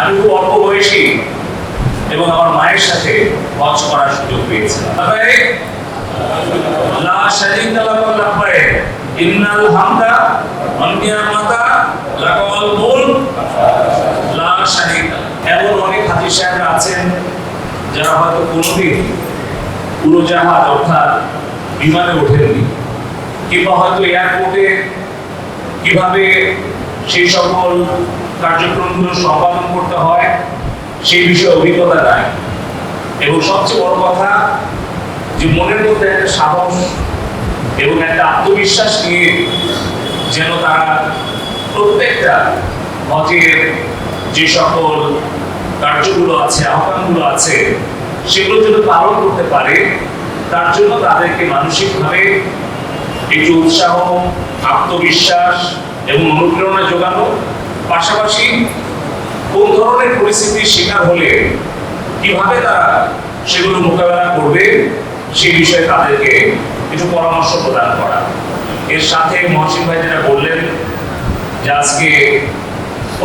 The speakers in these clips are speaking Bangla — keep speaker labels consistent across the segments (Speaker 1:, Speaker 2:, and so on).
Speaker 1: আমি খুব অল্প বয়সী এবং আমার মায়ের সাথে হজ করার সুযোগ পেয়েছিলাম। এমন অনেক আছেন যারা হয়তো কোনোদিন উড়োজাহাজ অর্থাৎ বিমানে ওঠেননি, কিংবা হয়তো এয়ারপোর্টে কীভাবে সেই সকল কার্যক্রমগুলো সম্পাদন করতে হয়, সেই বিষয়ে অভিজ্ঞতা নাই। এবং সবচেয়ে বড় কথা, যে মনের মধ্যে একটা সাহস এবং একটা আত্মবিশ্বাস নিয়ে যেন তারা প্রত্যেকটা হজের যে সকল কার্যগুলো আছে, আহ্বানগুলো আছে, সেগুলো যেন পালন করতে পারে, তার জন্য তাদেরকে মানসিকভাবে একটু উৎসাহ, আত্মবিশ্বাস এবং অনুপ্রেরণা যোগানো পাশাপাশি কোন ধরনের পরিস্থিতির শিকার হলে কীভাবে তারা সেগুলো মোকাবেলা করবে, সেই বিষয়ে তাদেরকে কিছু পরামর্শ প্রদান করা। এর সাথে মহসিন ভাই যেটা বললেন যে আজকে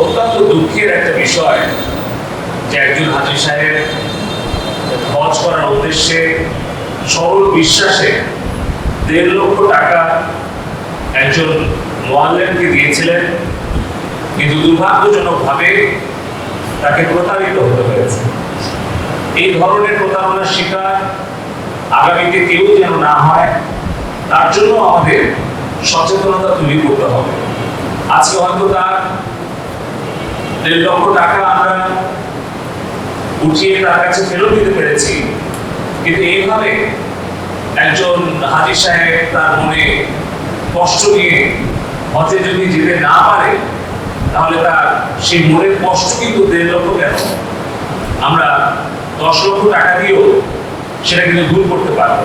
Speaker 1: অত্যন্ত দুঃখের একটা বিষয় যে একজন হাজির সাহেব হজ করার উদ্দেশ্যে সরল বিশ্বাসে দেড় লক্ষ টাকা একজন মোয়াল্লেমকে দিয়েছিলেন। কিন্তু দুর্ভাগ্যজনকভাবে তাকে প্রতারিত হতে হয়েছে। এই ধরনের প্রতারণার শিকার আগামীতে কেউ যেন না হয়, তার জন্য আমাদের সচেতনতা তৈরি করতে হবে। আজকে হয়তো তার দেড় লক্ষ টাকা আমরা উঠিয়ে তার কাছে ফেরত দিতে পেরেছি, কিন্তু এইভাবে একজন হাজির সাহেব তার মনে কষ্ট নিয়ে হজে যদি যেতে না পারে তাহলে তার সেই মনের কষ্ট কিন্তু দেড় লক্ষ কেন? আমরা দশ লক্ষ টাকা দিয়েও সেটা কিন্তু দূর করতে পারব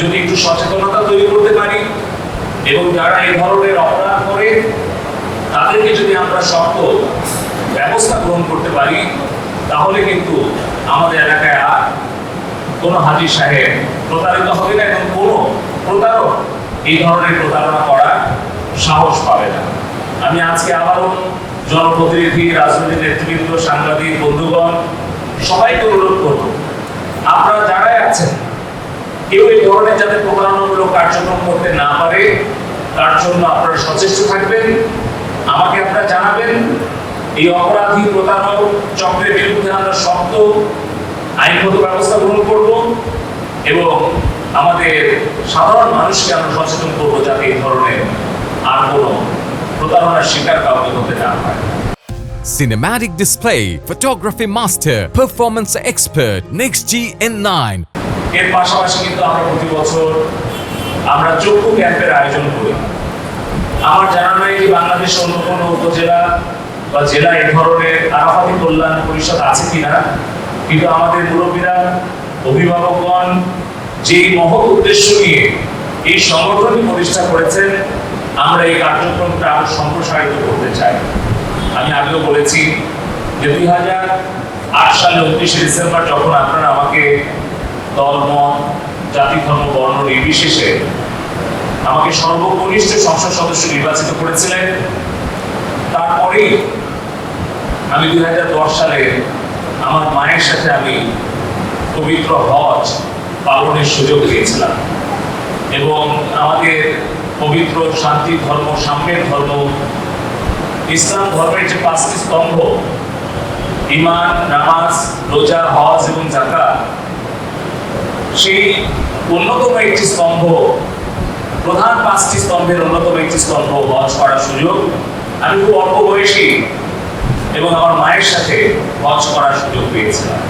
Speaker 1: যদি একটু সচেতনতা তৈরি করতে পারি এবং যারা এই ধরনের অপরাধ করে, তাদেরকে যদি আমরা শক্ত ব্যবস্থা গ্রহণ করতে পারি, তাহলে কিন্তু আমাদের এলাকায় আর কোনো হাজির সাহেব প্রতারিত হবে না এবং কোনো প্রতারক এই ধরনের প্রতারণা করার সাহস পাবে না। আমি আজকে আবারও জনপ্রতিনিধি, রাজনৈতিক নেতৃবৃন্দ, সাংবাদিক, বন্ধুগণ, সবাইকে অনুরোধ করব। আপনারা যারাই আছেন, কেউ এই ধরনের যাতে প্রতারণামূলক কার্যক্রম করতে না পারে, তার জন্য আপনারা সচেষ্ট থাকবেন। আমাকে আপনারা জানাবেন, এই অপরাধী প্রতারক চক্রের বিরুদ্ধে আমরা শক্ত আইনগত ব্যবস্থা গ্রহণ করব এবং আমাদের সাধারণ মানুষকে আমরা সচেতন করব যাতে এই ধরনের আর কোনো প্রতারণার শিকার কাউকে হতে না হয়
Speaker 2: Cinematic Display, Photography Master, Performance Expert, Next G N9.
Speaker 1: এর পাশাপাশি কিন্তু আমরা প্রতি বছর আমরা চক্ষু ক্যাম্পের আয়োজন করি আমার জানা নাই যে বাংলাদেশ অন্য কোনো উপজেলা বা জেলা এ ধরনের আরাফাতি কল্যাণ পরিষদ আছে কিনা কিন্তু আমাদের মুরব্বীরা অভিভাবকগণ যে মহৎ উদ্দেশ্য নিয়ে এই সংগঠনটি প্রতিষ্ঠা করেছেন আমরা এই কার্যক্রমটা আরও সম্প্রসারিত করতে চাই। আমি আগেও বলেছি যে দুই হাজার আট সালে উনত্রিশে ডিসেম্বর যখন আপনারা আমাকে মত, জাতি, ধর্ম, বর্ণ নির্বিশেষে আমাকে সর্বকনিষ্ঠ সংসদ সদস্য নির্বাচিত করেছিলেন, তারপরেই আমি দুই হাজার দশ সালে আমার মায়ের সাথে আমি পবিত্র হজ পালনের সুযোগ পেয়েছিলাম। এবং আমাদের পবিত্র শান্তি ধর্ম, সাম্যের ধর্ম, ইসলাম ধর্মের যে পাঁচটি স্তম্ভ ইমান নামাজ, রোজা, হজ এবং জাকাত সেই অন্যতম একটি স্তম্ভ, প্রধান পাঁচটি স্তম্ভের অন্যতম একটি স্তম্ভ হজ করার সুযোগ। আমি খুব অল্প বয়সী এবং আমার মায়ের সাথে হজ করার সুযোগ পেয়েছিলাম।